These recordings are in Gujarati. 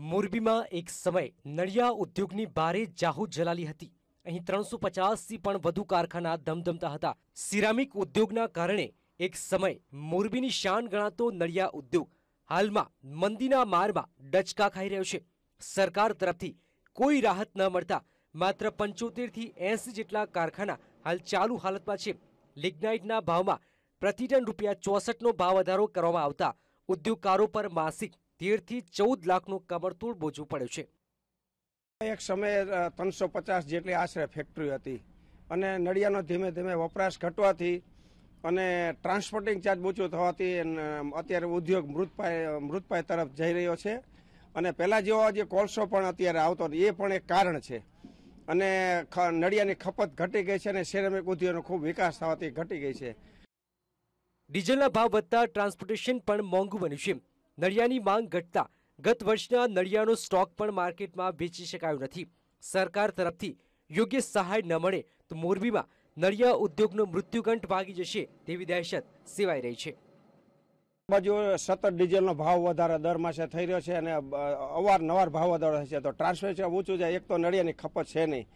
મોરબીમાં એક સમય નળિયા ઉદ્યોગની બારે જાહુદ જલાલી હતી. અહીં ત્રણસો પચાસથી પણ વધુ કારખાના ધમધમતા હતા. સિરામિક ઉદ્યોગના કારણે એક સમય મોરબીની શાન ગણાતો નળિયા ઉદ્યોગ હાલમાં મંદીના મારમાં ડચકા ખાઈ રહ્યો છે. સરકાર તરફથી કોઈ રાહત ન મળતા માત્ર પંચોતેરથી એંસી જેટલા કારખાના હાલ ચાલુ હાલતમાં છે. લિગ્નાઇટના ભાવમાં પ્રતિ ટન રૂપિયા ચોસઠનો ભાવ વધારો કરવામાં આવતા ઉદ્યોગકારો પર માસિક તેરથી ચૌદ લાખનું કમરતૂળ બોજવું પડ્યું છે. એક સમયે ત્રણસો પચાસ જેટલી આશરે ફેક્ટરી હતી અને નડિયાનો ધીમે ધીમે વપરાશ ઘટવાથી અને ટ્રાન્સપોર્ટિંગ ચાર્જ ઓછો થવાથી અત્યારે ઉદ્યોગ મૃતપાય મૃતપાય તરફ જઈ રહ્યો છે. અને પહેલાં જેવો જે કોલસો પણ અત્યારે આવતો એ પણ એક કારણ છે. અને નડિયાની ખપત ઘટી ગઈ છે અને સિરેમિક ઉદ્યોગનો ખૂબ વિકાસ થવાથી ઘટી ગઈ છે. ડીઝલના ભાવ વધતા ટ્રાન્સપોર્ટેશન પણ મોંઘું બન્યું છે. નળિયાની માંગ ઘટતા ગત વર્ષના નળિયાનો સ્ટોક પણ માર્કેટમાં વેચી શકાયો નથી. સરકાર તરફથી યોગ્ય સહાય ન મળે તો મોરબીમાં નળિયા ઉદ્યોગનો મૃત્યુકંઠ ભાગી જશે તેવી દહેશત સેવાઈ રહી છે. બાજુ સતત ડીઝલનો ભાવ વધારો દર માસે થઈ રહ્યો છે અને અવારનવાર ભાવ વધારો થશે તો ટ્રાન્સપોર્ટેશન ઊંચું જાય, એક તો નળિયાની ખપત છે નહીં.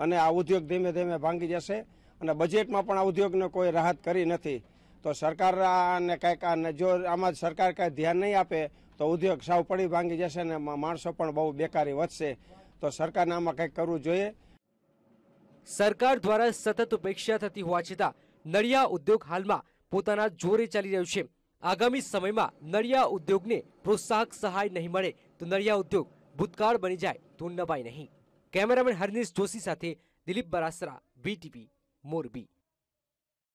અને આ ઉદ્યોગ ધીમે ધીમે ભાંગી જશે અને બજેટમાં પણ આ ઉદ્યોગને કોઈ રાહત કરી નથી. તો સરકાર આને કંઈક આને જો આમાં સરકાર કાંઈ ધ્યાન નહીં આપે, તો ઉદ્યોગ સાવ પડી ભાંગી જશે અને માણસો પણ બહુ બેકારી વધશે. તો સરકારને આમાં કંઈક કરવું જોઈએ. સરકાર દ્વારા સતત ઉપેક્ષા થતી હોવા છતાં નળિયા ઉદ્યોગ હાલમાં પોતાના જોરે ચાલી રહ્યું છે. આગામી સમયમાં નળિયા ઉદ્યોગને પ્રોત્સાહક સહાય નહીં મળે, તો નળિયા ઉદ્યોગ ભૂતકાળ બની જાય તો નબાય નહીં. કેમેરામેન હરનીશ જોશી સાથે દિલીપ બરાસરા બીટીપી મોરબી.